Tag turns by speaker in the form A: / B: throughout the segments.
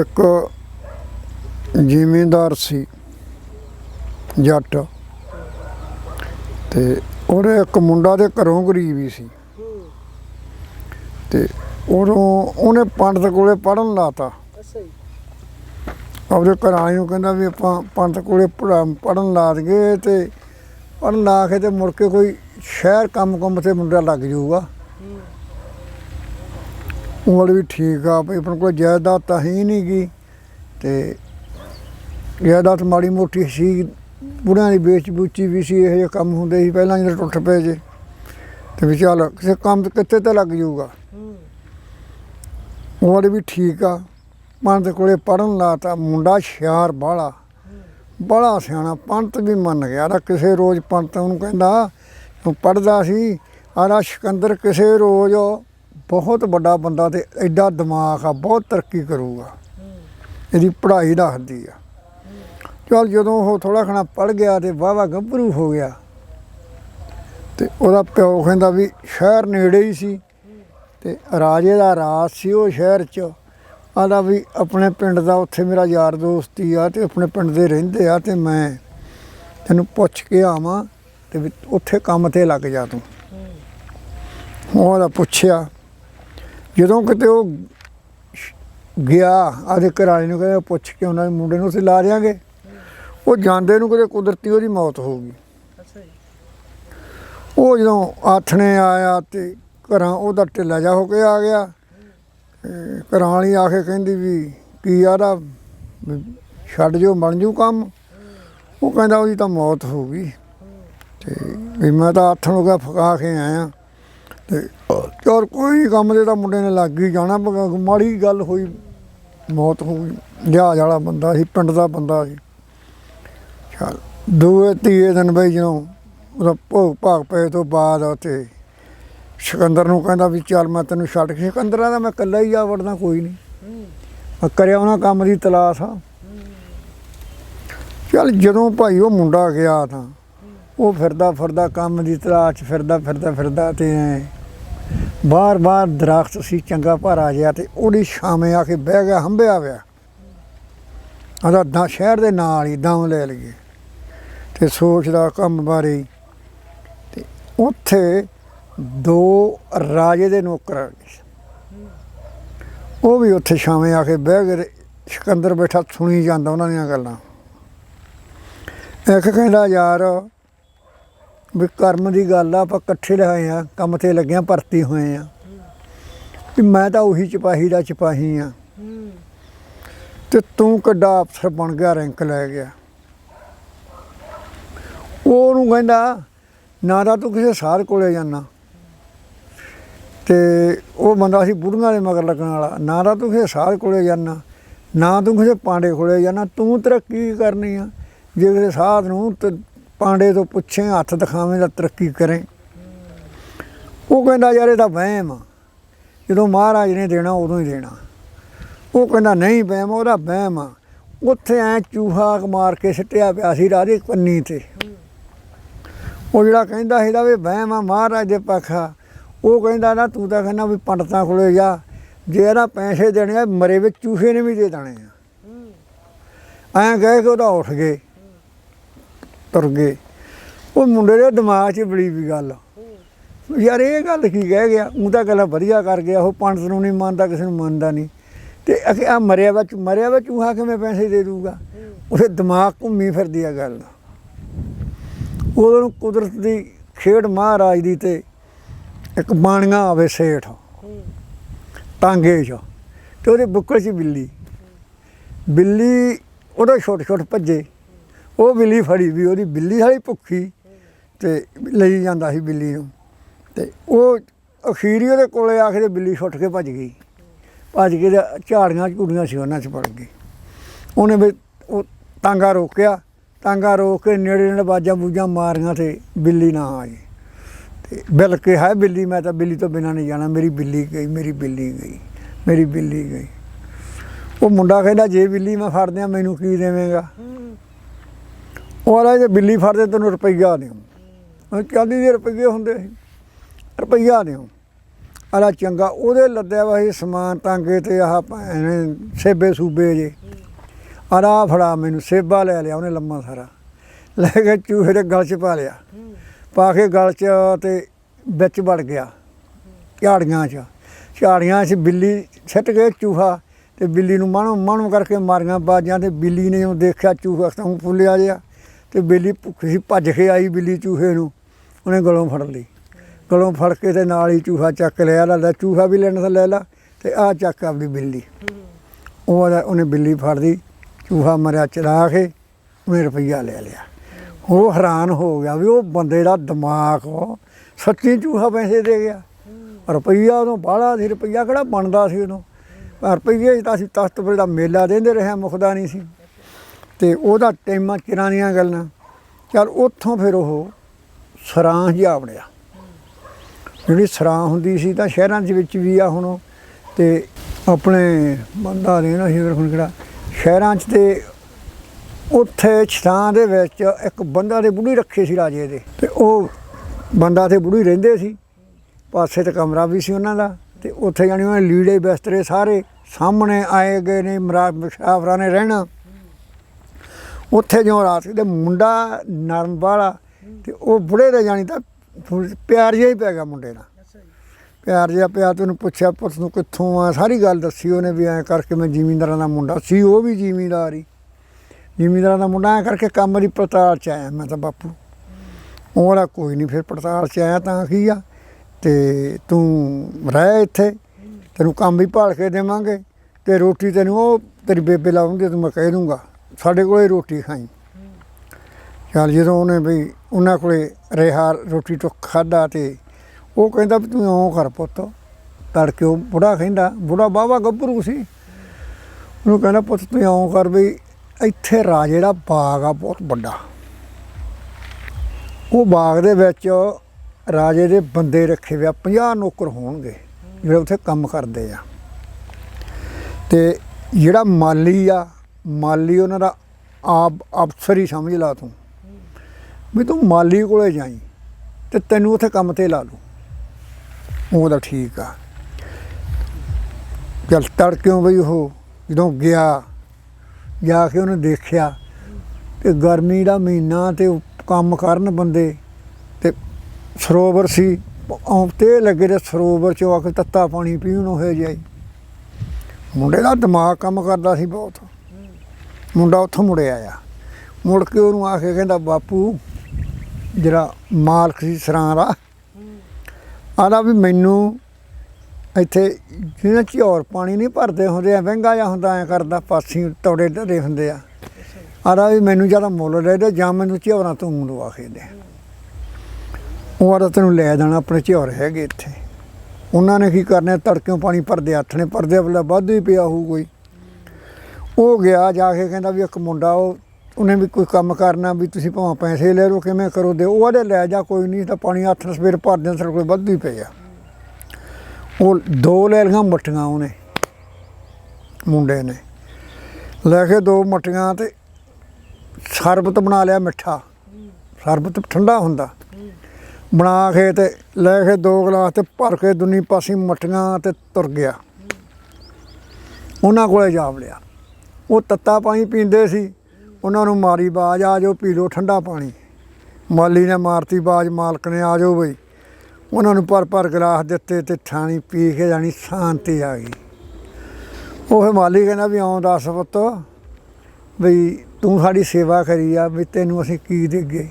A: ਇੱਕ ਜ਼ਿਮੀਂਦਾਰ ਸੀ ਜੱਟ। ਤੇ ਉਹਦੇ ਇੱਕ ਮੁੰਡਾ ਦੇ ਘਰੋਂ ਗਰੀਬੀ ਸੀ। ਤੇ ਉਦੋਂ ਉਹਨੇ ਪੰਡਤ ਕੋਲੇ ਪੜਨ ਲਾਤਾ।
B: ਅੱਛਾ ਜੀ।
A: ਆਪਦੇ ਘਰਾਂ ਵਾਲੀ ਨੂੰ ਕਹਿੰਦਾ ਵੀ ਆਪਾਂ ਪੰਡਤ ਕੋਲੇ ਪੜਨ ਲਾ ਦਈਏ ਤੇ ਪੜਨ ਲਾ ਕੇ ਤੇ ਮੁੜ ਕੇ ਕੋਈ ਸ਼ਹਿਰ ਕੰਮ ਕੰਮ ਤੇ ਮੁੰਡਾ ਲੱਗ ਜਾਊਗਾ।
B: ਹੂੰ
A: ਉਹ ਵਾਲੀ ਵੀ ਠੀਕ ਆ, ਵੀ ਆਪਣੇ ਕੋਲ ਜਾਇਦਾਦ ਤਾਂ ਹੀ ਨਹੀਂ ਗੀ। ਤੇ ਜਾਇਦਾਦ ਮਾੜੀ ਮੋਟੀ ਸੀ, ਬੁੜਿਆਂ ਦੀ ਵੇਚ ਬੂਚੀ ਵੀ ਸੀ, ਇਹ ਜਿਹੇ ਕੰਮ ਹੁੰਦੇ ਸੀ ਪਹਿਲਾਂ ਜਦੋਂ ਟੁੱਟ ਪਏ ਜੇ। ਤੇ ਵੀ ਚੱਲ ਕਿਸੇ ਕੰਮ ਕਿੱਥੇ ਤਾਂ ਲੱਗ ਜਾਊਗਾ।
B: ਹੂੰ
A: ਉਹ ਵਾਲੀ ਵੀ ਠੀਕ ਆ ਪੰਡਤ ਕੋਲੇ ਪੜਨ ਲਾਤਾ, ਮੁੰਡਾ ਸ਼ਿਆਰ ਬਾਹਲਾ ਬੜਾ ਸਿਆਣਾ ਪੰਤ ਵੀ ਮੰਨ ਗਿਆ। ਨਾ ਕਿਸੇ ਰੋਜ਼ ਪੰਡਤ ਉਹਨੂੰ ਕਹਿੰਦਾ ਉਹ ਪੜਦਾ ਸੀ ਆਰਾ ਸਿਕੰਦਰ ਕਿਸੇ ਰੋਜ਼ ਬਹੁਤ ਵੱਡਾ ਬੰਦਾ ਤੇ ਐਡਾ ਦਿਮਾਗ ਆ, ਬਹੁਤ ਤਰੱਕੀ ਕਰੂਗਾ। ਇਹਦੀ ਪੜ੍ਹਾਈ ਦੱਸਦੀ ਆ। ਚਲ ਜਦੋਂ ਉਹ ਥੋੜਾ ਖਣਾ ਪੜ ਗਿਆ ਤੇ ਵਾਵਾ ਗੱਭਰੂ ਹੋ ਗਿਆ। ਤੇ ਉਹਦਾ ਪਿਓ ਕਹਿੰਦਾ ਵੀ ਸ਼ਹਿਰ ਨੇੜੇ ਹੀ ਸੀ ਤੇ ਰਾਜੇ ਦਾ ਰਾਜ ਸੀ ਉਹ ਸ਼ਹਿਰ 'ਚ। ਆਦਾ ਵੀ ਆਪਣੇ ਪਿੰਡ ਦਾ ਉੱਥੇ ਮੇਰਾ ਯਾਰ ਦੋਸਤੀ ਆ ਤੇ ਆਪਣੇ ਪਿੰਡ ਦੇ ਰਹਿੰਦੇ ਆ ਤੇ ਮੈਂ ਤੈਨੂੰ ਪੁੱਛ ਕੇ ਆਵਾਂ ਤੇ ਵੀ ਉੱਥੇ ਕੰਮ ਤੇ ਲੱਗ ਜਾ ਤੂੰ। ਉਹਦਾ ਪੁੱਛਿਆ ਜਦੋਂ ਕਿਤੇ ਉਹ ਗਿਆ ਆਦੇ ਘਰਾਣੇ ਨੂੰ ਕਹਿੰਦਾ ਪੁੱਛ ਕੇ ਉਹਨਾਂ ਦੇ ਮੁੰਡੇ ਨੂੰ ਅਸੀਂ ਲਾ ਦਿਆਂਗੇ। ਉਹ ਜਾਂਦੇ ਨੂੰ ਕਿਤੇ ਕੁਦਰਤੀ ਉਹਦੀ ਮੌਤ ਹੋ ਗਈ। ਉਹ ਜਦੋਂ ਆਥਣੇ ਆਇਆ ਤੇ ਘਰਾਂ ਉਹਦਾ ਢਿੱਲਾ ਜਾ ਹੋ ਕੇ ਆ ਗਿਆ। ਘਰਾਂ ਵਾਲੀ ਆ ਕੇ ਕਹਿੰਦੀ ਵੀ ਕੀ ਆਦਾ ਛੱਡ ਜੋ ਬਣ ਜੂ ਕੰਮ। ਉਹ ਕਹਿੰਦਾ ਉਹਦੀ ਤਾਂ ਮੌਤ ਹੋ ਗਈ। ਤੇ ਵੀ ਮੈਂ ਤਾਂ ਆਥਣ ਹੋ ਗਿਆ ਫਕਾ ਕੇ ਆਇਆ। ਤੇ ਚੋਰ ਕੋਈ ਕੰਮ ਦੇ ਤਾਂ ਮੁੰਡੇ ਨੇ ਲੱਗ ਹੀ ਜਾਣਾ ਮਾੜੀ ਗੱਲ ਹੋਈ, ਮੌਤ ਹੋ ਗਈ, ਜਹਾਜ਼ ਵਾਲਾ ਬੰਦਾ ਸੀ, ਪਿੰਡ ਦਾ ਬੰਦਾ ਸੀ। ਚੱਲ, ਦੂਏ ਤੀਏ ਦਿਨ ਬਈ ਜਦੋਂ ਉਹਦਾ ਭੋਗ ਭਾਗ ਪਏ ਤੋਂ ਬਾਅਦ ਉੱਥੇ ਸਿਕੰਦਰ ਨੂੰ ਕਹਿੰਦਾ ਵੀ ਚੱਲ ਮੈਂ ਤੈਨੂੰ ਛੱਡ ਕੇ, ਸਿਕੰਦਰਾਂ ਦਾ ਮੈਂ ਇਕੱਲਾ ਹੀ ਆ ਵੜਦਾ ਕੋਈ ਨਹੀਂ ਮੈਂ ਕਰਿਆ ਉਹਨਾਂ ਕੰਮ ਦੀ ਤਲਾਸ਼ ਆ। ਚੱਲ ਜਦੋਂ ਭਾਈ ਉਹ ਮੁੰਡਾ ਗਿਆ ਤਾਂ ਉਹ ਫਿਰਦਾ ਫਿਰਦਾ ਕੰਮ ਦੀ ਤਲਾਸ਼ 'ਚ ਫਿਰਦਾ ਫਿਰਦਾ ਫਿਰਦਾ ਤੇ ਬਾਰ ਬਾਰ ਦਰਖਤ ਸੀ, ਚੰਗਾ ਭਰਾ ਜਿਹਾ ਤੇ ਉਹਦੀ ਛਾਵੇਂ ਆ ਕੇ ਬਹਿ ਗਿਆ ਹੰਬਿਆ ਪਿਆ। ਆਦਾ ਦਾ ਸ਼ਹਿਰ ਦੇ ਨਾਲ ਹੀ ਦਮ ਲੈ ਲਈਏ। ਤੇ ਸੋਚਦਾ ਕੰਮ ਬਾਰੇ ਤੇ ਉੱਥੇ ਦੋ ਰਾਜੇ ਦੇ ਨੌਕਰ ਆ ਗਏ। ਉਹ ਵੀ ਉੱਥੇ ਛਾਵੇਂ ਆ ਕੇ ਬਹਿ ਗਏ ਸਿਕੰਦਰ ਬੈਠਾ ਸੁਣੀ ਜਾਂਦਾ ਉਹਨਾਂ ਦੀਆਂ ਗੱਲਾਂ। ਇੱਕ ਕਹਿੰਦਾ, ਯਾਰ ਵੀ ਕਰਮ ਦੀ ਗੱਲ ਆ, ਆਪਾਂ ਇਕੱਠੇ ਰਹੇ ਆ, ਕੰਮ ਤੇ ਲੱਗੇ ਲੱਗਿਆ ਭਰਤੀ ਹੋਏ ਆ। ਵੀ ਮੈਂ ਤਾਂ ਉਹੀ ਸਿਪਾਹੀ ਦਾ ਸਿਪਾਹੀ ਆ।
B: ਹੂੰ
A: ਤੇ ਤੂੰ ਕਿੱਡਾ ਅਫਸਰ ਬਣ ਗਿਆ, ਰੈਂਕ ਲੈ ਗਿਆ। ਉਹ ਉਹਨੂੰ ਕਹਿੰਦਾ, ਨਾ ਤਾਂ ਤੂੰ ਕਿਸੇ ਸਾਧ ਕੋਲੇ ਜਾਣਾ ਤੇ ਉਹ ਬੰਦਾ ਸੀ ਬੁੜੀਆਂ ਦੇ ਮਗਰ ਲੱਗਣ ਵਾਲਾ, ਨਾ ਤਾਂ ਤੂੰ ਕਿਸੇ ਸਾਧ ਕੋਲੇ ਜਾਣਾ ਨਾ ਤੂੰ ਕਿਸੇ ਪਾਂਡੇ ਕੋਲੇ ਜਾਣਾ ਤੂੰ ਤਰੱਕੀ ਕਰਨੀ ਆ? ਜੇ ਕਿਸੇ ਸਾਧ ਨੂੰ ਤੇ ਪਾਂਡੇ ਤੋਂ ਪੁੱਛੇ, ਹੱਥ ਦਿਖਾਵੇਂ ਤਾਂ ਤਰੱਕੀ ਕਰੇ। ਉਹ ਕਹਿੰਦਾ, ਯਾਰ, ਇਹ ਤਾਂ ਵਹਿਮ ਆ। ਜਦੋਂ ਮਹਾਰਾਜ ਨੇ ਦੇਣਾ, ਉਦੋਂ ਹੀ ਦੇਣਾ। ਉਹ ਕਹਿੰਦਾ, ਨਹੀਂ ਵਹਿਮ, ਉਹਦਾ ਵਹਿਮ ਆ। ਉੱਥੇ ਐ ਚੂਹਾ ਮਾਰ ਕੇ ਸਿੱਟਿਆ ਪਿਆ ਸੀ ਰਾਧੇ ਪੰਨੀ ਤੇ। ਉਹ ਜਿਹੜਾ ਕਹਿੰਦਾ ਇਹਦਾ ਵੀ ਵਹਿਮ ਆ ਮਹਾਰਾਜ ਦੇ ਪੱਖਾ ਉਹ ਕਹਿੰਦਾ, ਨਾ, ਤੂੰ ਤਾਂ ਕਹਿੰਦਾ ਵੀ ਪੰਡਤਾਂ ਕੋਲੇ ਜਾ। ਜੇ ਇਹਦਾ ਪੈਸੇ ਦੇਣੇ ਆ, ਮਰੇ ਵਿੱਚ ਚੂਹੇ ਨੇ ਵੀ ਦੇ ਦੇਣੇ ਆ। ਐਂ ਕਹਿ ਕੇ ਉਹਦਾ ਉੱਠ ਗਏ। ਤੁਰ ਗਏ। ਉਹ ਮੁੰਡੇ ਦੇ ਦਿਮਾਗ 'ਚ ਬੜੀ ਵੀ ਗੱਲ। ਯਾਰ ਇਹ ਗੱਲ ਕੀ ਕਹਿ ਗਿਆ? ਉਹ ਤਾਂ ਗੱਲਾਂ ਵਧੀਆ ਕਰ ਗਿਆ, ਉਹ ਪੰਡਤ ਨੂੰ ਨਹੀਂ ਮੰਨਦਾ, ਕਿਸੇ ਨੂੰ ਮੰਨਦਾ ਨਹੀਂ। ਤੇ ਅਖੇ ਆ ਮਰਿਆ ਵਿੱਚ ਮਰਿਆ ਵਿੱਚ ਚੂਹਾ ਕਿਵੇਂ ਪੈਸੇ ਦੇ ਦੂਗਾ? ਉਹਦੇ ਦਿਮਾਗ ਘੁੰਮੀ ਫਿਰਦੀ ਆ ਗੱਲ। ਉਹਨੂੰ ਕੁਦਰਤ ਦੀ ਖੇਡ ਮਹਾਰਾਜ ਦੀ ਤੇ ਇੱਕ ਬਾਣੀਆਂ ਆਵੇ ਸੇਠ। ਟਾਂਗੇ 'ਚ। ਤੇ ਉਹਦੇ ਬੁੱਕਲ 'ਚ ਬਿੱਲੀ। ਬਿੱਲੀ ਉਹਦਾ ਛੋਟ ਛੋਟ ਭੱਜੇ। ਉਹ ਬਿੱਲੀ ਫੜੀ ਵੀ ਉਹਦੀ ਬਿੱਲੀ ਵਾਲੀ ਭੁੱਖੀ ਤੇ ਲਈ ਜਾਂਦਾ ਸੀ ਬਿੱਲੀ ਨੂੰ। ਤੇ ਉਹ ਅਖੀਰੀ ਉਹਦੇ ਕੋਲੇ ਆ ਬਿੱਲੀ ਛੁੱਟ ਕੇ ਭੱਜ ਗਈ। ਭੱਜ ਕੇ ਤੇ ਝਾੜੀਆਂ ਝੂੜੀਆਂ ਸੀ ਉਹਨਾਂ 'ਚ ਪੜ ਗਈ। ਉਹਨੇ ਵੀ ਉਹ ਤਾਂਗਾ ਰੋਕਿਆ। ਤਾਂਗਾ ਰੋਕ ਕੇ ਨੇੜੇ ਨੇੜੇ ਬਾਜਾਂ ਬੂਜਾਂ ਮਾਰੀਆਂ ਤੇ ਬਿੱਲੀ ਨਾ ਆ ਆਈ। ਤੇ ਬਿਲ ਕੇ ਹੈ ਬਿੱਲੀ, ਮੈਂ ਤਾਂ ਬਿੱਲੀ ਤੋਂ ਬਿਨਾਂ ਨਹੀਂ ਜਾਣਾ। ਮੇਰੀ ਬਿੱਲੀ ਗਈ, ਮੇਰੀ ਬਿੱਲੀ ਗਈ, ਮੇਰੀ ਬਿੱਲੀ ਗਈ। ਉਹ ਮੁੰਡਾ ਕਹਿੰਦਾ, ਜੇ ਬਿੱਲੀ ਮੈਂ ਫੜ ਦਿਆਂ ਮੈਨੂੰ ਕੀ ਦੇਵੇਂਗਾ? ਉਹ ਆਲਾ ਜੇ ਬਿੱਲੀ ਫੜਦੇ ਤੈਨੂੰ ਰੁਪਈਆ ਦਿਓ ਉਹ। ਚਾਲੀ ਦੇ ਰੁਪਈਏ ਹੁੰਦੇ ਸੀ। ਰੁਪਈਆ ਦਿਓ ਆਲਾ ਚੰਗਾ, ਉਹਦੇ ਲੱਦਿਆ ਵਾ ਇਹ ਸਮਾਨ ਟਾਂਗੇ ਤੇ ਆਹ ਭੈਣ ਸੇਬੇ ਸੂਬੇ ਜੇ। ਆਲਾ ਫੜਾ ਮੈਨੂੰ, ਸੇਬਾ ਲੈ ਲਿਆ ਉਹਨੇ ਲੰਮਾ ਸਾਰਾ। ਲੈ ਕੇ ਚੂਹੇ ਦੇ ਗਲ 'ਚ ਪਾ ਲਿਆ। ਪਾ ਕੇ ਗਲ 'ਚ ਤੇ ਵਿੱਚ ਵੜ ਗਿਆ। ਝਾੜੀਆਂ 'ਚ। ਝਾੜੀਆਂ 'ਚ ਬਿੱਲੀ ਛਿੱਟ ਕੇ ਚੂਹਾ ਤੇ ਬਿੱਲੀ ਨੂੰ ਮਾਣੋ ਮਾਣੋ ਕਰਕੇ ਮਾਰੀਆਂ ਬਾਜਾਂ ਤੇ ਬਿੱਲੀ ਨੇ ਉਹ ਦੇਖਿਆ ਚੂਹਾ ਤਾਂ ਫੁੱਲਿਆ ਜਿਹਾ। ਤੇ ਬਿੱਲੀ ਭੁੱਖੀ ਸੀ, ਭੱਜ ਕੇ ਆਈ ਬਿੱਲੀ ਚੂਹੇ ਨੂੰ। ਉਹਨੇ ਗਲੋਂ ਫੜ ਲਈ। ਗਲੋਂ ਫੜ ਕੇ ਤੇ ਨਾਲ ਹੀ ਚੂਹਾ ਚੱਕ ਲਿਆ, ਲੈ ਚੂਹਾ ਵੀ ਲੈਣ ਲੈ ਲਾ ਤੇ ਆ ਚੱਕ ਆਪਦੀ ਬਿੱਲੀ। ਉਹ ਉਹਨੇ ਬਿੱਲੀ ਫੜਦੀ ਚੂਹਾ ਮਰਿਆ ਚਲਾ ਕੇ ਉਹਨੇ ਰੁਪਈਆ ਲੈ ਲਿਆ। ਉਹ ਹੈਰਾਨ ਹੋ ਗਿਆ ਵੀ ਉਹ ਬੰਦੇ ਦਾ ਦਿਮਾਗ ਸੱਚੀ ਚੂਹਾ ਪੈਸੇ ਦੇ ਗਿਆ। ਰੁਪਈਆ ਉਦੋਂ ਬਾਹਲਾ ਸੀ, ਰੁਪਈਆ ਕਿਹੜਾ ਬਣਦਾ ਸੀ ਉਦੋਂ ਰੁਪਈਏ 'ਚ ਤਾਂ ਅਸੀਂ ਤਖਤਪੁਰ ਦਾ ਮੇਲਾ ਦੇਂਦੇ ਰਹੇ ਮੁਖਦਾ ਨਹੀਂ ਸੀ। ਤੇ ਉਹਦਾ ਟਾਈਮਾਂ ਚਿਰਾਂ ਦੀਆਂ ਗੱਲਾਂ। ਚਲ ਉੱਥੋਂ ਫਿਰ ਉਹ ਸਰਾਂ ਜਿਹਾ ਬਣਿਆ। ਜਿਹੜੀ ਸਰਾਂ ਹੁੰਦੀ ਸੀ ਤਾਂ ਸ਼ਹਿਰਾਂ ਦੇ ਵਿੱਚ ਵੀ ਆ ਹੁਣ ਉਹ। ਤੇ ਆਪਣੇ ਬੰਦਾ ਨੇ ਨਾ ਸ਼ੇਰ ਹੁਣ ਕਿਹੜਾ। ਸ਼ਹਿਰਾਂ 'ਚ ਤੇ ਉੱਥੇ ਛਾਂ ਦੇ ਵਿੱਚ ਇੱਕ ਬੰਦਾ ਦੇ ਬੁੜੀ ਰੱਖੇ ਸੀ ਰਾਜੇ ਦੇ। ਤੇ ਉਹ ਬੰਦਾ ਤੇ ਬੁੜੀ ਰਹਿੰਦੇ ਸੀ। ਪਾਸੇ ਤੇ ਕਮਰਾ ਵੀ ਸੀ ਉਹਨਾਂ ਦਾ। ਤੇ ਉੱਥੇ ਜਾਣੀ ਉਹਨੇ ਲੀੜੇ ਬਿਸਤਰੇ ਸਾਰੇ ਸਾਹਮਣੇ ਆਏ ਗਏ ਨੇ ਮਰਾਬਰਾਂ ਨੇ ਰਹਿਣਾ। ਉੱਥੇ ਜਿਉਂ ਰਾਤ ਤੇ ਮੁੰਡਾ ਨਰਮ ਵਾਲਾ ਤੇ ਉਹ ਬੁੜੇ ਦੇ ਜਾਣੀ ਤਾਂ ਪਿਆਰ ਜਿਹਾ ਹੀ ਪੈ ਗਿਆ ਮੁੰਡੇ ਨਾਲ। ਪਿਆਰ ਜਿਹਾ ਪਿਆ ਤੇ ਉਹਨੂੰ ਪੁੱਛਿਆ ਪੁੱਤ ਨੂੰ ਕਿੱਥੋਂ ਆ? ਸਾਰੀ ਗੱਲ ਦੱਸੀ ਉਹਨੇ ਵੀ ਐਂ ਕਰਕੇ ਮੈਂ ਜ਼ਿਮੀਂਦਾਰਾਂ ਦਾ ਮੁੰਡਾ ਸੀ ਉਹ ਵੀ ਜ਼ਿਮੀਂਦਾਰ ਹੀ। ਜ਼ਿਮੀਂਦਾਰਾਂ ਦਾ ਮੁੰਡਾ ਐਂ ਕਰਕੇ ਕੰਮ ਦੀ ਪੜਤਾਲ ਚ ਆਇਆ ਮੈਂ ਤਾਂ ਬਾਪੂ। ਉਹਦਾ ਕੋਈ ਨਹੀਂ ਫਿਰ ਪੜਤਾਲ ਚ ਆਇਆ ਤਾਂ ਕੀ ਆ? ਤੇ ਤੂੰ ਰਹਿ ਇੱਥੇ ਤੈਨੂੰ ਕੰਮ ਵੀ ਭਾਲ ਕੇ ਦੇਵਾਂਗੇ ਤੇ ਰੋਟੀ ਤੈਨੂੰ ਉਹ ਤੇਰੀ ਬੇਬੇ ਲਾਉਂਦੀ ਤੂੰ ਮੈਂ ਕਹਿ ਦੂੰਗਾ। ਸਾਡੇ ਕੋਲੇ ਰੋਟੀ ਖਾਈ। ਚੱਲ ਜਦੋਂ ਉਹਨੇ ਵੀ ਉਹਨਾਂ ਕੋਲੇ ਰਿਹਾ, ਰੋਟੀ ਟੁੱਕ ਖਾਦਾ ਤੇ ਉਹ ਕਹਿੰਦਾ ਵੀ ਤੂੰ ਇਉਂ ਕਰ ਪੁੱਤ, ਤੜਕੇ ਉਹ ਬੁੜਾ ਕਹਿੰਦਾ, ਬੁੜਾ ਬਾਵਾ ਗੱਭਰੂ ਸੀ। ਉਹਨੂੰ ਕਹਿੰਦਾ ਪੁੱਤ ਤੂੰ ਇਉਂ ਕਰ ਵੀ ਇੱਥੇ ਰਾਜੇ ਦਾ ਬਾਗ ਆ ਬਹੁਤ ਵੱਡਾ। ਉਹ ਬਾਗ ਦੇ ਵਿੱਚ ਰਾਜੇ ਦੇ ਬੰਦੇ ਰੱਖੇ ਹੋਏ ਆ 50 ਨੌਕਰ ਹੋਣਗੇ, ਜਿਹੜੇ ਉੱਥੇ ਕੰਮ ਕਰਦੇ ਆ। ਤੇ ਜਿਹੜਾ ਮਾਲੀ ਆ ਮਾਲੀ ਉਹਨਾਂ ਦਾ ਆਪ ਅਫਸਰ ਹੀ ਸਮਝ ਲਾ ਤੂੰ। ਵੀ ਤੂੰ ਮਾਲੀ ਕੋਲੇ ਜਾਈ ਤੇ ਤੈਨੂੰ ਉੱਥੇ ਕੰਮ ਤੇ ਲਾ ਲੂ। ਉਹਦਾ ਠੀਕ ਆ। ਚੱਲ ਤੜਕਿਓ ਬਈ ਉਹ ਜਦੋਂ ਗਿਆ, ਜਾ ਕੇ ਉਹਨੇ ਦੇਖਿਆ ਤੇ ਗਰਮੀ ਦਾ ਮਹੀਨਾ ਤੇ ਕੰਮ ਕਰਨ ਬੰਦੇ ਤੇ ਸਰੋਵਰ ਸੀ ਆਉਂ ਤੇ ਲੱਗੇ ਤੇ ਸਰੋਵਰ ਚੋਂ ਆ ਕੇ ਤੱਤਾ ਪਾਣੀ ਪੀਣ ਹੋਏ ਜਾਈ ਮੁੰਡੇ ਦਾ ਦਿਮਾਗ ਕੰਮ ਕਰਦਾ ਸੀ ਬਹੁਤ। ਮੁੰਡਾ ਉੱਥੋਂ ਮੁੜਿਆ ਆ ਮੁੜ ਕੇ ਉਹਨੂੰ ਆ ਕੇ ਕਹਿੰਦਾ, ਬਾਪੂ, ਜਿਹੜਾ ਮਾਲਕ ਸੀ ਸਰਾਂ ਦਾ ਆਦਾ ਵੀ ਮੈਨੂੰ ਇੱਥੇ ਜਿਹਨਾਂ ਝੌਰ ਪਾਣੀ ਨਹੀਂ ਭਰਦੇ ਹੁੰਦੇ ਆ ਵਹਿੰਗਾ ਜਾਂ ਹੁੰਦਾ, ਐ ਕਰਦਾ, ਪਾਸੀ ਤੌੜੇ ਧਰੇ ਹੁੰਦੇ ਆ। ਆਦਾ ਵੀ ਮੈਨੂੰ ਜ਼ਿਆਦਾ ਮੁੱਲ ਲੈ ਦੇ, ਜਾਂ ਮੈਨੂੰ ਝੌਰਾਂ ਤੋਂ ਲਵਾ ਕੇ ਦੇ। ਉਹ ਆਦਾ ਤੈਨੂੰ ਲੈ ਜਾਣਾ, ਆਪਣੇ ਝੌਰ ਹੈਗੇ ਇੱਥੇ। ਉਹਨਾਂ ਨੇ ਕੀ ਕਰਨਾ, ਤੜਕਿਓਂ ਪਾਣੀ ਭਰਦੇ, ਹੱਥ ਨੇ ਭਰਦੇ ਬਲਾ ਵਾਧੂ ਹੀ ਪਿਆ ਹੋਊ ਕੋਈ। ਉਹ ਗਿਆ ਜਾ ਕੇ ਕਹਿੰਦਾ ਵੀ ਇੱਕ ਮੁੰਡਾ, ਉਹ ਉਹਨੇ ਵੀ ਕੋਈ ਕੰਮ ਕਰਨਾ ਵੀ ਤੁਸੀਂ ਭਾਵੇਂ ਪੈਸੇ ਲੈ ਲਓ, ਕਿਵੇਂ ਕਰੋ, ਦੇ ਉਹ ਲੈ ਜਾ, ਕੋਈ ਨਹੀਂ, ਤਾਂ ਪਾਣੀ ਹੱਥ ਨਾਲ ਸਵੇਰ ਭਰ ਦੇਣ ਸਾਡੇ ਕੋਲ ਵਾਧੂ ਹੀ ਪਿਆ ਉਹ ਦੋ ਲੈ ਲਈਆਂ ਮੱਟੀਆਂ ਉਹਨੇ, ਮੁੰਡੇ ਨੇ। ਲੈ ਕੇ ਦੋ ਮੱਟੀਆਂ ਤੇ ਸ਼ਰਬਤ ਬਣਾ ਲਿਆ ਮਿੱਠਾ। ਸ਼ਰਬਤ ਠੰਡਾ ਹੁੰਦਾ। ਬਣਾ ਕੇ ਤੇ ਲੈ ਕੇ ਦੋ ਗਲਾਸ ਤੇ ਭਰ ਕੇ ਦੁਨੀ ਪਾਸੇ ਮੱਟੀਆਂ ਤੇ ਤੁਰ ਗਿਆ। ਉਹਨਾਂ ਕੋਲੇ ਜਾ ਵੜਿਆ। ਉਹ ਤੱਤਾ ਪਾਣੀ ਪੀਂਦੇ ਸੀ। ਉਹਨਾਂ ਨੂੰ ਮਾਰੀ ਬਾਜ, ਆ ਜਾਓ, ਪੀ ਲਓ ਠੰਡਾ ਪਾਣੀ। ਮਾਲੀ ਨੇ ਮਾਰਤੀ ਬਾਜ, ਮਾਲਕ ਨੇ ਆ ਜਾਓ ਬਈ। ਉਹਨਾਂ ਨੂੰ ਪਰ ਪਰ ਗਲਾਸ ਦਿੱਤੇ ਤੇ ਠਾਣੀ ਪੀ ਕੇ ਜਾਣੀ ਸ਼ਾਂਤੀ ਆ ਗਈ। ਉਹ ਮਾਲੀ ਕਹਿੰਦਾ ਵੀ ਆਉਂ ਦੱਸ ਪੁੱਤ ਵੀ ਤੂੰ ਸਾਡੀ ਸੇਵਾ ਕਰੀ ਆ ਵੀ ਤੈਨੂੰ ਅਸੀਂ ਕੀ ਦੇਗੇ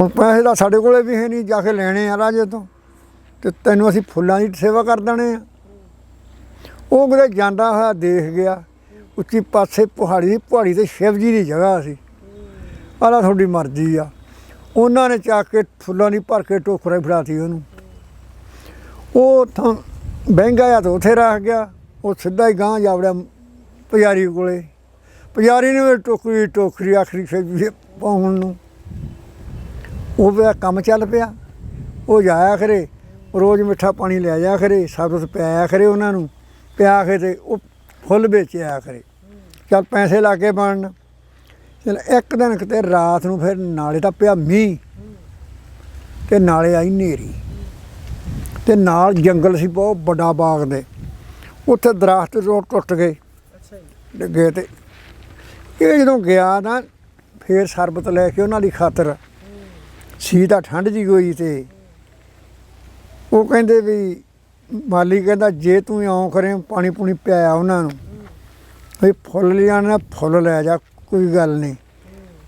A: ਹੁਣ ਪੈਸੇ ਤਾਂ ਸਾਡੇ ਕੋਲੇ ਵੀ ਹੈ ਨਹੀਂ, ਜਾ ਕੇ ਲੈਣੇ ਆ ਰਾਜੇ ਤੋਂ। ਤੇ ਤੈਨੂੰ ਅਸੀਂ ਫੁੱਲਾਂ ਦੀ ਸੇਵਾ ਕਰ ਦੇਣੇ ਆ। ਉਹ ਕਿਤੇ ਜਾਂਦਾ ਹੋਇਆ ਦੇਖ ਗਿਆ। ਉੱਚੀ ਪਾਸੇ ਪਹਾੜੀ ਦੀ ਪਹਾੜੀ ਤੇ ਸ਼ਿਵ ਜੀ ਦੀ ਜਗ੍ਹਾ ਸੀ। ਆਲਾ ਤੁਹਾਡੀ ਮਰਜ਼ੀ ਆ। ਉਹਨਾਂ ਨੇ ਚੱਕ ਕੇ ਫੁੱਲਾਂ ਦੀ ਭਰ ਕੇ ਟੋਕਰਾ ਫੜਾਤੀ ਉਹਨੂੰ। ਉਹ ਤਾਂ ਬਹਿੰਗਾ ਆ ਤਾਂ ਉੱਥੇ ਰੱਖ ਗਿਆ। ਉਹ ਸਿੱਧਾ ਹੀ ਗਾਂ ਜਾਵੜਿਆ ਪੁਜਾਰੀ ਕੋਲੇ। ਪੁਜਾਰੀ ਨੇ ਟੋਕਰੀ ਟੋਕਰੀ ਆਖਰੀ ਸ਼ਿਵ ਜੀ ਪਾਉਣ ਨੂੰ। ਉਹ ਵੀ ਕੰਮ ਚੱਲ ਪਿਆ। ਉਹ ਜਾਇਆ ਕਰੇ। ਰੋਜ਼ ਮਿੱਠਾ ਪਾਣੀ ਲੈ ਜਾਇਆ ਕਰੇ। ਸਾਬਤ ਪਿਆਇਆ ਕਰੇ ਉਹਨਾਂ ਨੂੰ। ਪਿਆ ਕੇ ਤੇ ਉਹ ਫੁੱਲ ਵੇਚਿਆ ਕਰੇ। ਚੱਲ ਪੈਸੇ ਲਾ ਕੇ ਬਣਨ। ਚਲ ਇੱਕ ਦਿਨ ਕਿਤੇ ਰਾਤ ਨੂੰ ਫਿਰ ਨਾਲੇ ਤਾਂ ਪਿਆ ਮੀਂਹ। ਤੇ ਨਾਲੇ ਆਈ ਨੇਰੀ ਤੇ ਨਾਲ ਜੰਗਲ ਸੀ ਬਹੁਤ ਵੱਡਾ ਬਾਗ ਦੇ। ਉੱਥੇ ਦਰਖਤ ਰੋ ਟੁੱਟ ਗਏ।
B: ਅੱਛਾ ਜੀ।
A: ਡਿੱਗੇ ਤੇ। ਇਹ ਜਦੋਂ ਗਿਆ ਨਾ ਫੇਰ ਸਰਬਤ ਲੈ ਕੇ ਉਹਨਾਂ ਦੀ ਖਾਤਰ ਸੀ ਤਾਂ ਠੰਡ ਜੀ ਹੋਈ ਤੇ। ਉਹ ਕਹਿੰਦੇ ਵੀ ਮਾਲੀ ਕਹਿੰਦਾ, ਜੇ ਤੂੰ ਇਉਂ ਕਰੇ ਪਾਣੀ ਪੂਣੀ ਪਿਆਇਆ ਉਹਨਾਂ ਨੂੰ। ਵੀ ਫੁੱਲ ਲਿਆਣਾ ਫੁੱਲ ਲੈ ਜਾ, ਕੋਈ ਗੱਲ ਨਹੀਂ।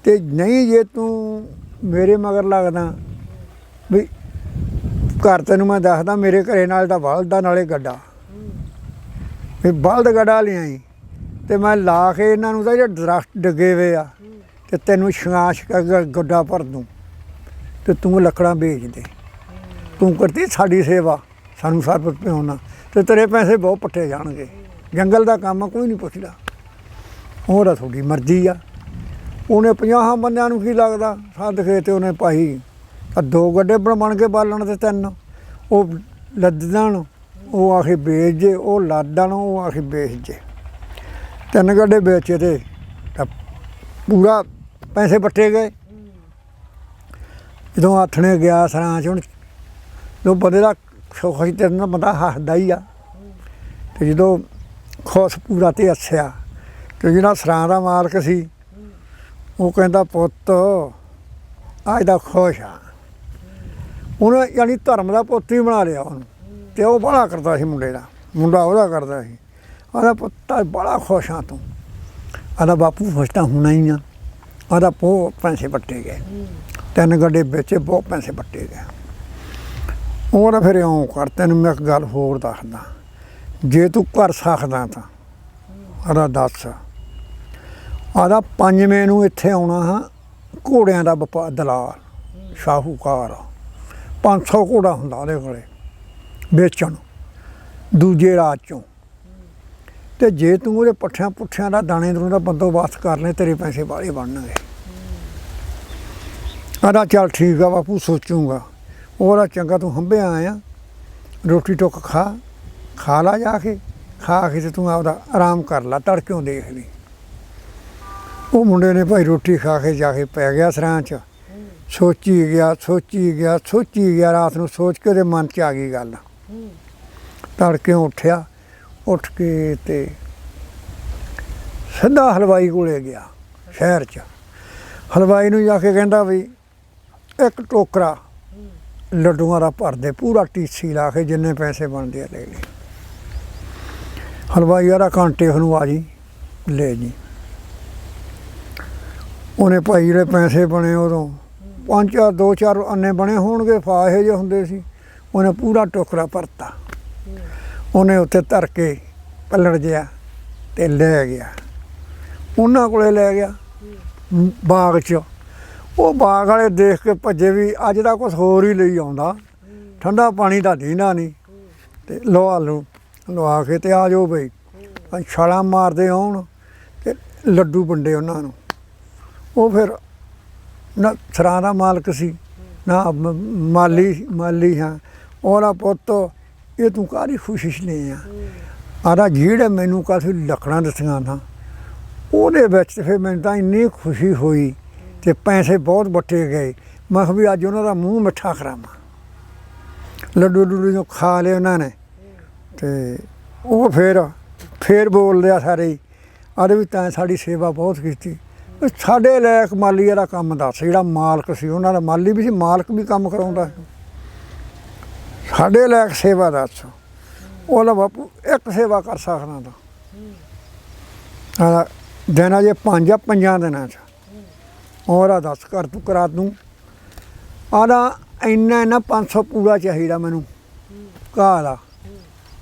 A: ਤੇ ਨਹੀਂ, ਜੇ ਤੂੰ ਮੇਰੇ ਮਗਰ ਲੱਗਦਾ, ਵੀ ਘਰ ਤੈਨੂੰ ਮੈਂ ਦੱਸਦਾ, ਮੇਰੇ ਘਰੇ ਨਾਲ ਦਾ ਬਲਦ ਦਾ ਨਾਲੇ ਗੱਡਾ। ਵੀ ਬਲਦ ਗੱਡਾ ਲਿਆਈ। ਤੇ ਮੈਂ ਲਾ ਕੇ ਇਹਨਾਂ ਨੂੰ ਤਾਂ ਜਿਹੜੇ ਦਰਖਤ ਡਿੱਗੇ ਵੇ ਆ, ਤੇ ਤੈਨੂੰ ਛਾਂਛ ਕਰ ਗੱਡਾ ਭਰ ਦੂੰ। ਤੇ ਤੂੰ ਲੱਕੜਾਂ ਵੇਚ ਦੇ। ਤੂੰ ਕਰਦੀ ਸਾਡੀ ਸੇਵਾ। ਸਾਨੂੰ ਸਰਬਤ ਪਿਉਣਾ ਤੇ ਤੇਰੇ ਪੈਸੇ ਬਹੁਤ ਪੱਟੇ ਜਾਣਗੇ। ਜੰਗਲ ਦਾ ਕੰਮ ਕੋਈ ਨਹੀਂ ਪੁੱਛਦਾ। ਉਹ ਤਾਂ ਤੁਹਾਡੀ ਮਰਜ਼ੀ ਆ। ਉਹਨੇ 50 ਬੰਦਿਆਂ ਨੂੰ ਕੀ ਲੱਗਦਾ? ਸੱਦ ਕੇ ਤੇ ਉਹਨੇ ਭਾਈ ਆ ਦੋ ਗੱਡੇ ਬਣ ਬਣ ਕੇ ਬਾਲਣ ਤੇ ਤਿੰਨ। ਉਹ ਲੱਦਣ, ਉਹ ਆਖੇ ਵੇਚ ਜੇ ਉਹ ਲੱਦਣ, ਉਹ ਆਖੇ ਵੇਚ ਜੇ ਤਿੰਨ ਗੱਡੇ ਵੇਚੇ ਤੇ ਪੂਰਾ ਪੈਸੇ ਪੱਟੇ ਗਏ। ਜਦੋਂ ਆਥਣੇ ਗਿਆ ਸਰਾਂ ਚ, ਹੁਣ ਜੋ ਬੰਦੇ ਦਾ ਸੁੱਖ ਸੀ ਤੇਰੇ ਬੰਦਾ ਹੱਸਦਾ ਹੀ ਆ। ਤੇ ਜਦੋਂ ਖੁਸ਼ ਪੂਰਾ ਤੇ ਹੱਸਿਆ, ਤੇ ਜਿਹੜਾ ਸਰਾਂ ਦਾ ਮਾਲਕ ਸੀ, ਉਹ ਕਹਿੰਦਾ, ਪੁੱਤ, ਅੱਜ ਦਾ ਖੁਸ਼ ਆ। ਉਹਨੇ ਯਾਨੀ ਧਰਮ ਦਾ ਪੁੱਤ ਹੀ ਬਣਾ ਲਿਆ ਉਹਨੂੰ, ਤੇ ਉਹ ਬੜਾ ਕਰਦਾ ਸੀ ਮੁੰਡੇ ਦਾ ਮੁੰਡਾ ਉਹਦਾ ਕਰਦਾ ਸੀ। ਉਹਦਾ ਪੁੱਤ ਬੜਾ ਖੁਸ਼ ਆ ਤੂੰ। ਆਦਾ ਬਾਪੂ, ਖੁਸ਼ ਤਾਂ ਹੋਣਾ ਹੀ ਆ। ਆਦਾ ਪੋ ਪੈਸੇ ਪੱਟੇ ਗਏ। ਤਿੰਨ ਗੱਡੇ ਵੇਚੇ ਬਹੁਤ ਪੈਸੇ ਪੱਟੇ ਗਏ। ਉਹ ਨਾ ਫਿਰ ਇਉਂ ਕਰ, ਤੈਨੂੰ ਮੈਂ ਇੱਕ ਗੱਲ ਹੋਰ ਦੱਸਦਾ। ਜੇ ਤੂੰ ਕਰ ਸਕਦਾ ਤਾਂ ਆਦਾ ਦੱਸ। ਆਦਾ ਪੰਜਵੇਂ ਨੂੰ ਇੱਥੇ ਆਉਣਾ ਹਾਂ, ਘੋੜਿਆਂ ਦਾ ਵਪਾਰ ਦਲਾਲ, ਸ਼ਾਹੂਕਾਰ। 500 ਘੋੜਾ ਹੁੰਦਾ ਉਹਦੇ ਕੋਲੇ, ਵੇਚਣ। ਦੂਜੇ ਰਾਜ ਚੋਂ। ਤੇ ਜੇ ਤੂੰ ਉਹਦੇ ਪੱਠਿਆਂ ਪੁੱਠਿਆਂ ਦਾ ਦਾਣੇ ਦੂਣੇ ਦਾ ਬੰਦੋਬਸਤ ਕਰ ਲੈ, ਤੇਰੇ ਪੈਸੇ ਬਾਹਲੇ ਬਣਨਗੇ। ਆਦਾ ਚੱਲ ਠੀਕ ਆ ਬਾਪੂ, ਸੋਚੂਗਾ। ਉਹਦਾ ਚੰਗਾ ਤੂੰ ਹੰਬਿਆ ਆਇਆ, ਰੋਟੀ ਟੁੱਕ ਖਾ ਖਾ ਲਾ ਜਾ ਕੇ, ਖਾ ਕੇ ਤੇ ਤੂੰ ਆਪਦਾ ਆਰਾਮ ਕਰ ਲਾ ਤੜਕਿਓਂ ਦੇਖ ਲਈ। ਉਹ ਮੁੰਡੇ ਨੇ ਭਾਈ ਰੋਟੀ ਖਾ ਕੇ ਜਾ ਕੇ ਪੈ ਗਿਆ ਸਰਾਂ 'ਚ। ਸੋਚੀ ਗਿਆ ਸੋਚੀ ਗਿਆ ਸੋਚੀ ਗਿਆ, ਰਾਤ ਨੂੰ ਸੋਚ ਕੇ ਉਹਦੇ ਮਨ 'ਚ ਆ ਗਈ ਗੱਲ। ਤੜਕੇ ਉੱਠਿਆ, ਉੱਠ ਕੇ ਤੇ ਸਿੱਧਾ ਹਲਵਾਈ ਕੋਲੇ ਗਿਆ ਸ਼ਹਿਰ 'ਚ। ਹਲਵਾਈ ਨੂੰ ਜਾ ਕੇ ਕਹਿੰਦਾ ਵੀ, ਇੱਕ ਟੋਕਰਾ ਲੱਡੂਆਂ ਦਾ ਭਰਦੇ ਪੂਰਾ ਟੀਸੀ ਲਾ ਕੇ ਜਿੰਨੇ ਪੈਸੇ ਬਣਦੇ ਆ ਲੈ ਲੈ ਹਲਵਾਈ ਵਾਲਾ ਕਾਂਟੇ ਨੂੰ ਆ ਜੀ, ਲੈ ਜੀ। ਉਹਨੇ ਭਾਈ ਜਿਹੜੇ ਪੈਸੇ ਬਣੇ ਉਦੋਂ, ਪੰਜ ਚਾਰ, ਦੋ ਚਾਰ ਅੰਨੇ ਬਣੇ ਹੋਣਗੇ, ਫਾਹੇ ਜਿਹੇ ਹੁੰਦੇ ਸੀ। ਉਹਨੇ ਪੂਰਾ ਟੋਕਰਾ ਭਰਤਾ। ਉਹਨੇ ਉੱਤੇ ਧਰ ਕੇ ਪੱਲੜ ਜਿਆ ਤੇ ਲੈ ਗਿਆ। ਉਹਨਾਂ ਕੋਲੇ ਲੈ ਗਿਆ, ਬਾਗ 'ਚ। ਉਹ ਬਾਗ ਵਾਲੇ ਦੇਖ ਕੇ ਭੱਜੇ ਵੀ ਅੱਜ ਦਾ ਕੁਝ ਹੋਰ ਹੀ ਲਈ ਆਉਂਦਾ। ਠੰਡਾ ਪਾਣੀ ਤਾਂ ਦੀਨਾ ਨਹੀਂ। ਤੇ ਲਵਾ ਨੂੰ ਲਵਾ ਕੇ ਤੇ ਆ ਜਾਓ ਬਈ। ਛਾਲਾਂ ਮਾਰਦੇ ਆਉਣ ਤੇ ਲੱਡੂ ਵੰਡੇ ਉਹਨਾਂ ਨੂੰ। ਉਹ ਫਿਰ ਨਾ ਸਰਾਂ ਦਾ ਮਾਲਕ ਸੀ, ਨਾ ਮ- ਮਾਲੀ ਮਾਲੀ ਹਾਂ। ਉਹਦਾ ਪੁੱਤ, ਇਹ ਤੂੰ ਕਾਹਦੀ ਖੁਸ਼ੀ ਲੈ ਆ? ਆਦਾ ਜਿਹੜੇ ਮੈਨੂੰ ਕਾਫੀ ਲੱਕੜਾਂ ਦਿੱਤੀਆਂ ਤਾਂ ਉਹਦੇ ਵਿੱਚ ਫਿਰ ਮੈਨੂੰ ਤਾਂ ਇੰਨੀ ਖੁਸ਼ੀ ਹੋਈ ਤੇ ਪੈਸੇ ਬਹੁਤ ਵੱਟੇ ਗਏ। ਮੈਂ ਕਿਹਾ ਵੀ ਅੱਜ ਉਹਨਾਂ ਦਾ ਮੂੰਹ ਮਿੱਠਾ ਕਰਾਵਾਂ। ਲੱਡੂ ਲੱਡੂ ਜੋ ਖਾ ਲਏ ਉਹਨਾਂ ਨੇ। ਤੇ ਉਹ ਫਿਰ, ਫੇਰ ਬੋਲ ਲਿਆ ਸਾਰੇ ਹੀ ਆਦੇ ਵੀ ਤਾਂ ਸਾਡੀ ਸੇਵਾ ਬਹੁਤ ਕੀਤੀ। ਸਾਡੇ ਲਾਇਕ ਮਾਲੀ ਦਾ ਕੰਮ ਦੱਸ, ਜਿਹੜਾ ਮਾਲਕ ਸੀ, ਉਹਨਾਂ ਦਾ ਮਾਲੀ ਵੀ ਸੀ, ਮਾਲਕ ਵੀ ਕੰਮ ਕਰਾਉਂਦਾ ਸਾਡੇ ਲਾਇਕ ਸੇਵਾ ਦੱਸ। ਉਹਦਾ ਬਾਪੂ, ਇੱਕ ਸੇਵਾ ਕਰ ਸਕਦਾ ਤਾਂ। ਆ ਦਿਨਾਂ ਜੇ ਪੰਜ ਆ ਪੰਜਾਂ ਦਿਨਾਂ ਚ। ਉਹਦਾ ਦੱਸ ਕਰ ਤੂੰ ਕਰਾ ਦੂੰ। ਆਦਾ ਇੰਨਾ ਇੰਨਾ 500 ਪੂਰਾ ਚਾਹੀਦਾ ਮੈਨੂੰ। ਘਾਹ ਦਾ।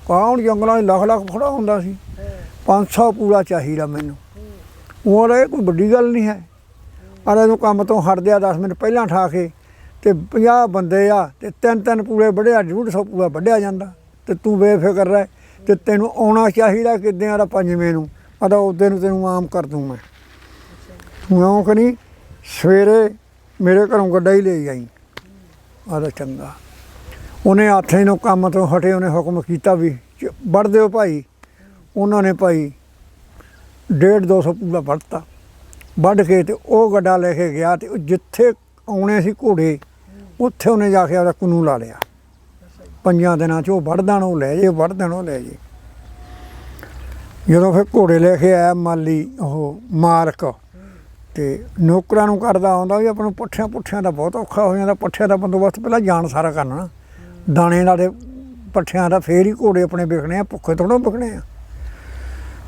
A: ਕੌਣ ਜੰਗਲਾਂ 'ਚ ਲੱਖ ਲੱਖ ਫੜਾ ਹੁੰਦਾ ਸੀ। 500 ਪੂਰਾ ਚਾਹੀਦਾ ਮੈਨੂੰ। ਉਹ ਇਹ ਕੋਈ ਵੱਡੀ ਗੱਲ ਨਹੀਂ ਹੈ। ਆਲੇ ਨੂੰ ਕੰਮ ਤੋਂ ਹਟ ਗਿਆ 10 ਮਿੰਟ ਪਹਿਲਾਂ ਠਾ ਕੇ ਤੇ 50 ਬੰਦੇ ਆ ਤੇ ਤਿੰਨ ਤਿੰਨ ਪੂਰੇ ਵੱਢਿਆ 150 ਪੂਰਾ ਵੱਢਿਆ ਜਾਂਦਾ। ਤੇ ਤੂੰ ਬੇਫਿਕਰ ਰਹਿ ਤੇ ਤੈਨੂੰ ਆਉਣਾ ਚਾਹੀਦਾ ਕਿਦਾਂ ਦਾ ਪੰਜਵੇਂ ਨੂੰ। ਆਦਾ ਉਹਦੇ ਨੂੰ ਤੈਨੂੰ ਆਮ ਕਰ ਦੂੰ ਮੈਂ। ਤੂੰ ਆਉਂ ਕਰੀ ਸਵੇਰੇ ਮੇਰੇ ਘਰੋਂ ਗੱਡਾ ਹੀ ਲੈ ਆਈ। ਆਦਾ ਚੰਗਾ। ਉਹਨੇ ਆਥੇ ਨੂੰ ਕੰਮ ਤੋਂ ਹਟੇ ਉਹਨੇ ਹੁਕਮ ਕੀਤਾ ਵੀ ਚ- ਵੱਢ ਦਿਓ ਭਾਈ। ਉਹਨਾਂ ਨੇ ਭਾਈ ਡੇਢ ਦੋ ਸੌ ਪੂਰਾ ਵੱਢਤਾ ਵੱਢ ਕੇ ਤੇ ਉਹ ਗੱਡਾ ਲੈ ਕੇ ਗਿਆ ਤੇ ਉਹ ਜਿੱਥੇ ਆਉਣੇ ਸੀ ਘੋੜੇ, ਉੱਥੇ ਉਹਨੇ ਜਾ ਕੇ ਆਪਦਾ ਕੁਨੂੰ ਲਾ ਲਿਆ। ਪੰਜਾਂ ਦਿਨਾਂ ਚ ਉਹ ਵੜ ਦੇਣ, ਉਹ ਲੈ ਜੇ ਵੜ ਦੇਣ, ਉਹ ਲੈ ਜੇ। ਜਦੋਂ ਫਿਰ ਘੋੜੇ ਲੈ ਕੇ ਆਇਆ ਮਾਲੀ, ਉਹ ਮਾਲਕ ਤੇ ਨੌਕਰਾਂ ਨੂੰ ਕਰਦਾ ਆਉਂਦਾ ਵੀ ਆਪਾਂ ਨੂੰ ਪੱਠਿਆਂ ਪੁੱਠਿਆਂ ਦਾ ਬਹੁਤ ਔਖਾ ਹੋ ਜਾਂਦਾ, ਪੱਠਿਆਂ ਦਾ ਬੰਦੋਬਸਤ ਪਹਿਲਾਂ ਜਾਣ ਸਾਰਾ ਕਰਨਾ। ਦਾਣੇ ਨਾਲੇ ਪੱਠਿਆਂ ਦਾ ਫੇਰ ਹੀ ਘੋੜੇ ਆਪਣੇ ਵਿਕਣੇ ਆ, ਭੁੱਖੇ ਥੋੜ੍ਹਾ ਵਿਕਣੇ ਆ।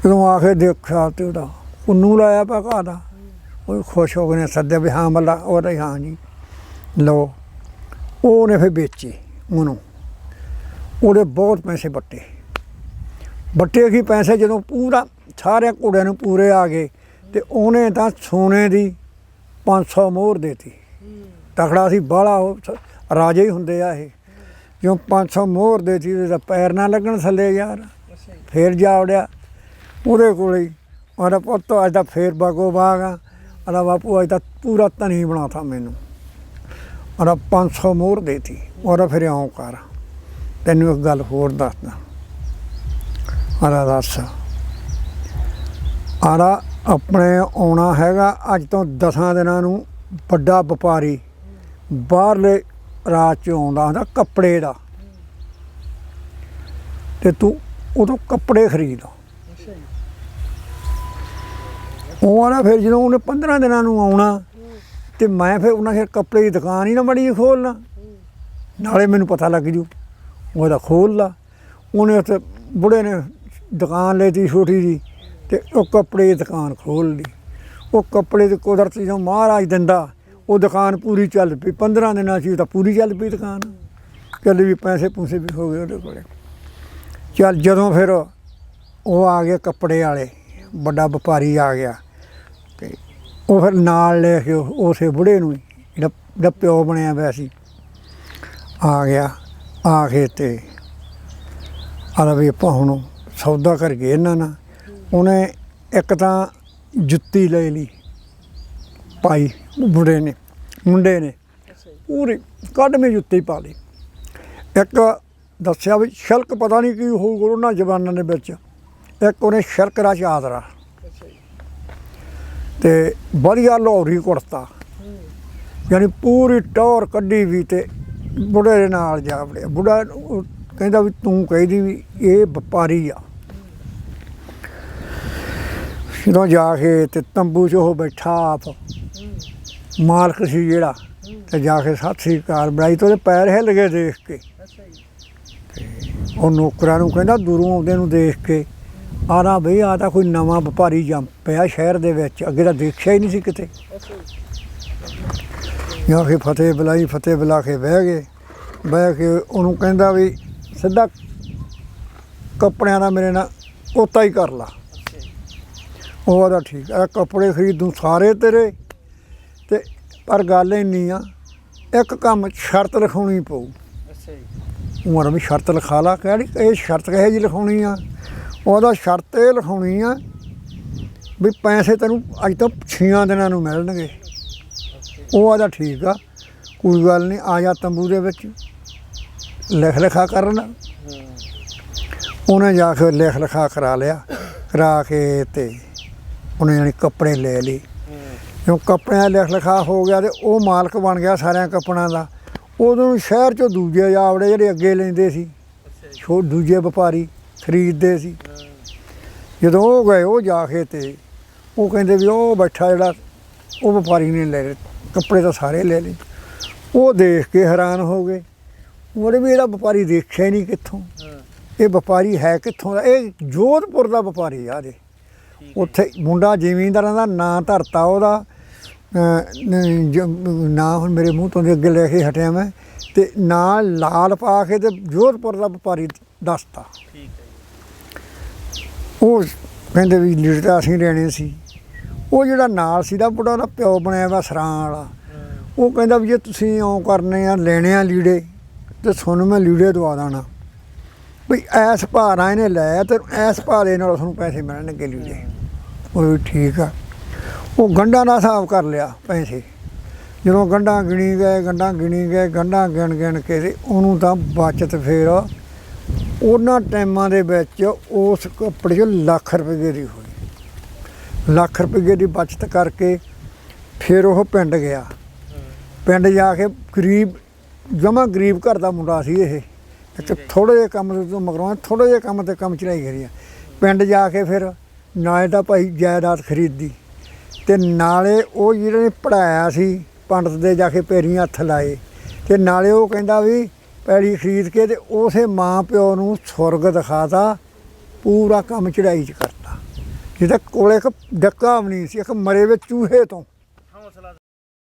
A: ਜਦੋਂ ਆ ਕੇ ਦੇਖਿਆ ਤੇ ਉਹਦਾ ਉਹਨੂੰ ਲਾਇਆ ਪਿਆ ਘਾਹ ਦਾ। ਉਹ ਖੁਸ਼ ਹੋ ਗਏ ਨੇ, ਸੱਦਿਆ ਵੀ ਹਾਂ ਮੱਲਾ ਉਹਦਾ ਤਾਂ ਹਾਂ ਜੀ। ਲਓ ਉਹਨੇ ਫਿਰ ਵੇਚੇ ਉਹਨੂੰ। ਉਹਦੇ ਬਹੁਤ ਪੈਸੇ ਵੱਟੇ। ਵੱਟੇ ਕੀ ਪੈਸੇ? ਜਦੋਂ ਪੂਰਾ ਸਾਰੇ ਘੋੜਿਆਂ ਨੂੰ ਪੂਰੇ ਆ ਗਏ। ਤੇ ਉਹਨੇ ਤਾਂ ਸੋਨੇ ਦੀ 500 ਮੋਹਰ ਦੇਤੀ। ਤਖੜਾ ਸੀ, ਬਾਹਲਾ ਉਹ ਰਾਜੇ ਹੀ ਹੁੰਦੇ ਆ ਇਹ। ਜਿਉਂ 500 ਮੋਹਰ ਦੇਤੀ ਤੇ ਪੈਰ ਨਾ ਲੱਗਣ ਥੱਲੇ ਯਾਰ।
B: ਅੱਛਾ
A: ਫੇਰ ਜਾ ਵੜਿਆ ਉਹਦੇ ਕੋਲੇ ਹੀ, ਉਹਦਾ ਪੁੱਤ ਅੱਜ ਤਾਂ ਫੇਰ ਬਾਗੋ ਬਾਗ ਆ। ਅਲਾ ਬਾਪੂ ਅੱਜ ਤਾਂ ਪੂਰਾ ਧਨੀ ਬਣਾਤਾ ਮੈਨੂੰ। ਉਹਦਾ 500 ਮੋਹਰ ਦੇਤੀ। ਉਹਦਾ ਫਿਰ ਇਉਂ ਕਰ। ਤੈਨੂੰ ਇੱਕ ਗੱਲ ਹੋਰ ਦੱਸਦਾ। ਆਲਾ ਦੱਸ। ਆਲਾ ਆਪਣੇ ਆਉਣਾ ਹੈਗਾ ਅੱਜ ਤੋਂ 10 ਦਿਨਾਂ ਨੂੰ ਵੱਡਾ ਵਪਾਰੀ, ਬਾਹਰਲੇ ਰਾਜ ਚ ਆਉਂਦਾ ਹੁੰਦਾ ਕੱਪੜੇ ਦਾ। ਤੇ ਤੂੰ ਉਦੋਂ ਕੱਪੜੇ ਖਰੀਦ
B: ਅੱਛਾ ਜੀ
A: ਉਹ ਆਣਾ ਫਿਰ ਜਦੋਂ ਉਹਨੇ 15 ਦਿਨਾਂ ਨੂੰ ਆਉਣਾ ਤੇ ਮੈਂ ਫਿਰ ਉਹਨਾਂ ਫਿਰ ਕੱਪੜੇ ਦੀ ਦੁਕਾਨ ਹੀ ਨਾ ਮੜੀ ਖੋਲਣਾ ਨਾਲੇ ਮੈਨੂੰ ਪਤਾ ਲੱਗ ਜੂ ਉਹਦਾ ਖੋਲ ਲਾ। ਉਹਨੇ ਉੱਥੇ ਬੁੜੇ ਨੇ ਦੁਕਾਨ ਲੈਤੀ ਛੋਟੀ ਜੀ। ਤੇ ਉਹ ਕੱਪੜੇ ਦੀ ਦੁਕਾਨ ਖੋਲ ਲਈ। ਉਹ ਕੱਪੜੇ ਦੀ ਕੁਦਰਤੀ ਜਦੋਂ ਮਹਾਰਾਜ ਦਿੰਦਾ ਉਹ ਦੁਕਾਨ ਪੂਰੀ ਚੱਲ ਪਈ। 15 ਦਿਨਾਂ ਸੀ ਤਾਂ ਪੂਰੀ ਚੱਲ ਪਈ ਦੁਕਾਨ। ਚੱਲ ਵੀ ਪੈਸੇ ਪੂਸੇ ਵੀ ਹੋ ਗਏ ਉਹਦੇ ਕੋਲੇ। ਚੱਲ ਜਦੋਂ ਫਿਰ ਉਹ ਆ ਗਏ ਕੱਪੜੇ ਵਾਲੇ ਵੱਡਾ ਵਪਾਰੀ ਆ ਗਿਆ। ਤੇ ਉਹ ਫਿਰ ਨਾਲ ਲੈ ਕੇ ਉਸੇ ਬੁੜੇ ਨੂੰ ਹੀ, ਜਿਹੜਾ ਜਿਹੜਾ ਪਿਓ ਬਣਿਆ ਹੋਇਆ ਸੀ ਆ ਗਿਆ ਆ ਕੇ ਤੇ ਆਦਾ ਵੀ ਆਪਾਂ ਹੁਣ ਸੌਦਾ ਕਰਕੇ ਇਹਨਾਂ ਨਾਲ ਉਹਨੇ ਇੱਕ ਤਾਂ ਜੁੱਤੀ ਲੈ ਲਈ ਪਾਈ ਬੁੜੇ ਨੇ ਮੁੰਡੇ ਨੇ ਪੂਰੀ ਕੱਢਵੀਂ ਜੁੱਤੀ ਪਾ ਲਈ। ਇੱਕ ਦੱਸਿਆ ਵੀ ਸ਼ਲਕ ਪਤਾ ਨਹੀਂ ਕੀ ਹੋਊਗਾ ਉਹਨਾਂ ਜ਼ਬਾਨਾਂ ਦੇ ਵਿੱਚ। ਇੱਕ ਉਹਨੇ ਸ਼ਰਕਰਾ ਚਾਦਰਾ
B: ਅੱਛਾ ਜੀ।
A: ਤੇ ਵਧੀਆ ਲਾਹੌਰੀ ਕੁੜਤਾ। ਯਾਨੀ ਪੂਰੀ ਟੌਰ ਕੱਢੀ ਵੀ ਤੇ ਬੁੜੇ ਦੇ ਨਾਲ ਜਾ ਵੜਿਆ। ਬੁੜਾ ਕਹਿੰਦਾ ਵੀ ਤੂੰ ਕਹਿੰਦੀ ਵੀ ਇਹ ਵਪਾਰੀ ਆ। ਜਦੋਂ ਜਾ ਕੇ ਤੇ ਤੰਬੂ 'ਚ ਉਹ ਬੈਠਾ ਆਪ। ਮਾਲਕ ਸੀ ਜਿਹੜਾ ਤੇ ਜਾ ਕੇ ਸਤਿ ਸ੍ਰੀ ਅਕਾਲ ਬੁਲਾਈ ਤੇ ਉਹਦੇ ਪੈਰ ਹਿੱਲ ਗਏ ਦੇਖ ਕੇ। ਉਹ ਨੌਕਰਾਂ ਨੂੰ ਕਹਿੰਦਾ ਦੂਰੋਂ ਆਉਂਦੇ ਨੂੰ ਦੇਖ ਕੇ ਆਰਾ ਬਈ ਆ ਤਾਂ ਕੋਈ ਨਵਾਂ ਵਪਾਰੀ ਜੰਮ ਪਿਆ ਸ਼ਹਿਰ ਦੇ ਵਿੱਚ ਅੱਗੇ ਤਾਂ ਦੇਖਿਆ ਹੀ ਨਹੀਂ ਸੀ ਕਿਤੇ।
B: ਜੀ।
A: ਕਿ ਫਤਿਹ ਬੁਲਾਈ ਫਤਿਹ ਬੁਲਾ ਕੇ ਬਹਿ ਗਏ। ਬਹਿ ਕੇ ਉਹਨੂੰ ਕਹਿੰਦਾ ਵੀ ਸਿੱਧਾ ਕੱਪੜਿਆਂ ਦਾ ਮੇਰੇ ਨਾਲ ਉਤਾ ਹੀ ਕਰ ਲਾ। ਉਹ ਆਦਾ ਠੀਕ ਆ ਕੱਪੜੇ ਖਰੀਦੂ ਸਾਰੇ ਤੇਰੇ। ਤੇ ਪਰ ਗੱਲ ਇੰਨੀ ਆ ਇੱਕ ਕੰਮ ਸ਼ਰਤ ਲਿਖਾਉਣੀ ਪਊ।
B: ਅੱਛਾ ਜੀ।
A: ਉਮਰ ਵੀ ਸ਼ਰਤ ਲਿਖਾ ਲਾ ਕਿਹੜੀ ਇਹ ਸ਼ਰਤ ਕਹੇ ਜੀ ਲਿਖਾਉਣੀ ਆ? ਉਹਦਾ ਸ਼ਰਤ ਇਹ ਲਿਖਾਉਣੀ ਆ ਵੀ ਪੈਸੇ ਤੈਨੂੰ ਅੱਜ ਤੋਂ 6 ਦਿਨਾਂ ਨੂੰ ਮਿਲਣਗੇ। ਉਹ ਆਦਾ ਠੀਕ ਆ ਕੋਈ ਗੱਲ ਨਹੀਂ ਆ ਜਾ ਤੰਬੂ ਦੇ ਵਿੱਚ ਲਿਖ ਲਿਖਾ ਕਰਨ। ਉਹਨੇ ਜਾ ਕੇ ਲਿਖ ਲਿਖਾ ਕਰਾ ਲਿਆ ਕਰਾ ਕੇ ਤੇ ਉਹਨੇ ਜਾਣੀ ਕੱਪੜੇ ਲੈ ਲਏ।
B: ਹੂੰ
A: ਜਦੋਂ ਕੱਪੜਿਆਂ ਲਿਖ ਲਿਖਾ ਹੋ ਗਿਆ ਤੇ ਉਹ ਮਾਲਕ ਬਣ ਗਿਆ ਸਾਰਿਆਂ ਕੱਪੜਿਆਂ ਦਾ। ਉਦੋਂ ਨੂੰ ਸ਼ਹਿਰ ਚੋਂ ਦੂਜੇ ਜਾਵੜੇ ਜਿਹੜੇ ਅੱਗੇ ਲੈਂਦੇ ਸੀ, ਛੋ, ਦੂਜੇ ਵਪਾਰੀ ਖਰੀਦਦੇ ਸੀ। ਜਦੋਂ ਉਹ ਗਏ, ਉਹ ਜਾ ਕੇ ਤੇ ਉਹ ਕਹਿੰਦੇ ਵੀ ਉਹ ਬੈਠਾ ਜਿਹੜਾ, ਉਹ ਵਪਾਰੀ ਨੇ ਲੈ ਲਏ, ਕੱਪੜੇ ਤਾਂ ਸਾਰੇ ਲੈ ਲਏ। ਉਹ ਦੇਖ ਕੇ ਹੈਰਾਨ ਹੋ ਗਏ। ਉਹਨੇ ਵੀ ਇਹਦਾ ਵਪਾਰੀ ਦੇਖਿਆ ਨਹੀਂ ਕਿੱਥੋਂ। ਇਹ ਵਪਾਰੀ ਹੈ ਕਿੱਥੋਂ ਦਾ? ਇਹ ਜੋਧਪੁਰ ਦਾ ਵਪਾਰੀ ਆ ਦੇ ਉੱਥੇ ਮੁੰਡਾ ਜ਼ਿਮੀਂਦਾਰਾਂ ਦਾ ਨਾਂ ਧਰਤਾ ਉਹਦਾ। ਨ- ਹੁਣ ਮੇਰੇ ਮੂੰਹ ਤੋਂ ਅੱਗੇ ਲੈ ਕੇ ਹਟਿਆ ਮੈਂ। ਤੇ ਨਾਂ ਲਾਲ ਪਾ ਕੇ ਤੇ ਜੋਧਪੁਰ ਦਾ ਵਪਾਰੀ ਦੱਸਤਾ।
B: ਠੀਕ ਹੈ
A: ਉਹ ਕਹਿੰਦੇ ਵੀ ਲੀਡਰ ਅਸੀਂ ਲੈਣੇ ਸੀ। ਉਹ ਜਿਹੜਾ ਨਾਲ ਸੀ ਦਾ ਬੁੜਾ ਦਾ ਪਿਓ ਬਣਿਆ ਵਾ ਸਰਾਂ ਵਾਲਾ। ਉਹ ਕਹਿੰਦਾ ਵੀ ਜੇ ਤੁਸੀਂ ਇਉਂ ਕਰਨੇ ਆ ਲੈਣੇ ਆ ਲੀੜੇ ਤੇ ਤੁਹਾਨੂੰ ਮੈਂ ਲੀੜੇ ਦਵਾ ਦਾਣਾ ਵੀ ਐਸ ਭਾਰਾ ਇਹਨੇ ਲੈ ਤੇ ਐਸ ਭਾਰੇ ਨਾਲ ਤੁਹਾਨੂੰ ਪੈਸੇ ਮਿਲਣਗੇ ਲੀੜੇ। ਉਹ ਠੀਕ ਆ। ਉਹ ਗੰਢਾਂ ਦਾ ਹਿਸਾਬ ਕਰ ਲਿਆ ਪੈਸੇ। ਜਦੋਂ ਗੰਢਾਂ ਗਿਣੀ ਗਏ ਗੰਢਾਂ ਗਿਣੀ ਗਏ ਗੰਢਾਂ ਗਿਣ ਗਿਣ ਕੇ ਤੇ ਉਹਨੂੰ ਤਾਂ ਬਚਤ ਫੇਰ ਉਹਨਾਂ ਟਾਈਮਾਂ ਦੇ ਵਿੱਚ ਉਸ ਕੱਪੜੇ 'ਚ ਲੱਖ ਰੁਪਏ ਦੀ ਹੋਈ। ਲੱਖ ਰੁਪਏ ਦੀ ਬਚਤ ਕਰਕੇ ਫਿਰ ਉਹ ਪਿੰਡ ਗਿਆ। ਪਿੰਡ ਜਾ ਕੇ ਗਰੀਬ ਜਮਾ ਗਰੀਬ ਘਰ ਦਾ ਮੁੰਡਾ ਸੀ ਇਹ। ਇੱਕ ਥੋੜੇ ਜਿਹੇ ਕੰਮ ਤੋਂ ਮਗਰੋਂ ਥੋੜੇ ਜਿਹੇ ਕੰਮ ਤੇ ਕੰਮ ਚੜਾਈ ਕਰੀ ਪਿੰਡ ਜਾ ਕੇ ਫਿਰ ਨਾਲੇ ਤਾਂ ਭਾਈ ਜਾਇਦਾਦ ਖਰੀਦੀ ਤੇ ਨਾਲੇ ਉਹ ਜਿਹੜੇ ਨੇ ਪੜਾਇਆ ਸੀ, ਪੰਡਤ ਦੇ ਜਾ ਕੇ ਪੈਰੀਂ ਹੱਥ ਲਾਏ ਤੇ ਨਾਲੇ ਉਹ ਕਹਿੰਦਾ ਵੀ ਪੈੜੀ ਖਰੀਦ ਕੇ ਤੇ ਉਸੇ ਮਾਂ ਪਿਓ ਨੂੰ ਸੁਰਗ ਦਿਖਾਤਾ, ਪੂਰਾ ਕੰਮ ਚੜਾਈ ਚ ਕਰਤਾ। ਜਿਹਦਾ ਕੋਲੇ ਇੱਕ ਡੱਕਾ ਵੀ ਨਹੀਂ ਸੀ, ਇੱਕ ਮਰੇ ਵਿੱਚ ਚੂਹੇ ਤੋਂ।